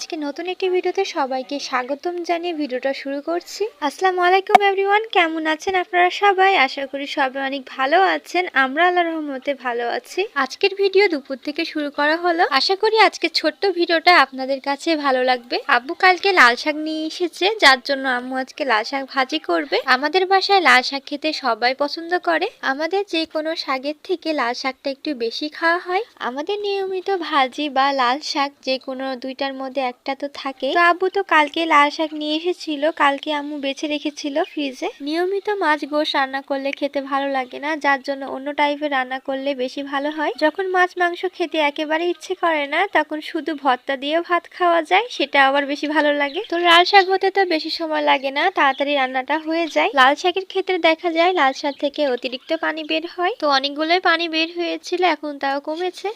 আজকে নতুন একটি ভিডিওতে সবাইকে স্বাগতম জানিয়ে ভিডিওটা শুরু করছি। আসসালামু আলাইকুম এভরিওয়ান, কেমন আছেন আপনারা সবাই? আশা করি সবাই অনেক ভালো আছেন। আমরা আল্লাহ রহমতে ভালো আছি। আজকের ভিডিও দুপুর থেকে শুরু করা হলো। আশা করি আজকে ছোট্ট ভিডিওটা আপনাদের কাছে ভালো লাগবে। আব্বু কালকে লাল শাক নিয়ে এসেছে, যার জন্য আম্মু আজকে লাল শাক ভাজি করবে। আমাদের বাসায় লাল শাক খেতে সবাই পছন্দ করে। আমাদের যে কোনো শাকের থেকে লাল শাকটা একটু বেশি খাওয়া হয়। আমাদের নিয়মিত ভাজি বা লাল শাক যে কোনো দুইটার মধ্যে একটা তো থাকে। তো আব্বু তো কালকে লাল শাক নিয়ে এসেছিল, কালকে আম্মু বেছে রেখেছিল ফ্রিজে নিয়মিত মাছ গোশ রান্না করলে খেতে ভালো লাগে না, যার জন্য অন্য টাইপের রান্না করলে বেশি ভালো হয়। যখন মাছ মাংস খেতে একেবারে ইচ্ছে করে না, তখন শুধু ভর্তা দিয়েও ভাত খাওয়া যায়, সেটা আবার বেশি ভালো লাগে। তো লাল শাক হতে তো বেশি সময় লাগে না, তাড়াতাড়ি রান্নাটা হয়ে যায়। লাল শাকের ক্ষেত্রে দেখা যায়, লাল শাক থেকে অতিরিক্ত পানি বের হয়। তো অনেকগুলোই পানি বের হয়েছিল, এখন তাও কমেছে।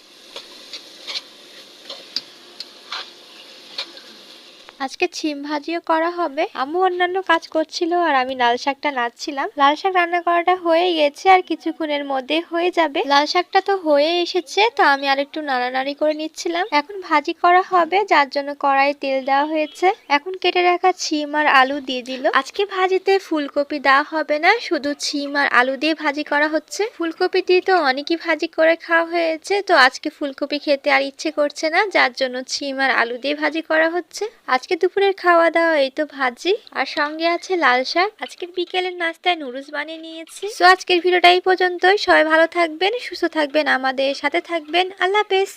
আজকে ছিম ভাজিও করা হবে। আম্মু অন্যান্য কাজ করছিল আর আমি লাল শাকটা নাচছিলাম লাল শাক রান্না করাটা হয়ে গেছে আর কিছুক্ষণের মধ্যে হয়ে যাবে। লাল শাকটা তো হয়ে এসেছে, তো আমি আর একটু নাড়ানাড়ি করে নিচ্ছিলাম। এখন ভাজি করা হবে, যার জন্য কড়াইয়ে তেল দেওয়া হয়েছে। এখন কেটে রাখা ছিম আর আলু দিয়ে দিল। আজকে ভাজিতে ফুলকপি দেওয়া হবে না, শুধু ছিম আর আলু দিয়ে ভাজি করা হচ্ছে। ফুলকপি দিয়ে তো অনেকই ভাজি করে খাওয়া হয়েছে, তো আজকে ফুলকপি খেতে আর ইচ্ছে করছে না, যার জন্য ছিম আর আলু দিয়ে ভাজি করা হচ্ছে। আজকে দুপুরের খাওয়া দাওয়া এই তো ভাজি, আর সঙ্গে আছে লাল শাক। আজকের বিকেলের নাস্তায় নুডলস বানিয়ে নিয়েছি। তো আজকের ভিডিওটা এই পর্যন্তই। সবাই ভালো থাকবেন, সুস্থ থাকবেন, আমাদের সাথে থাকবেন। আল্লাহ হাফেজ।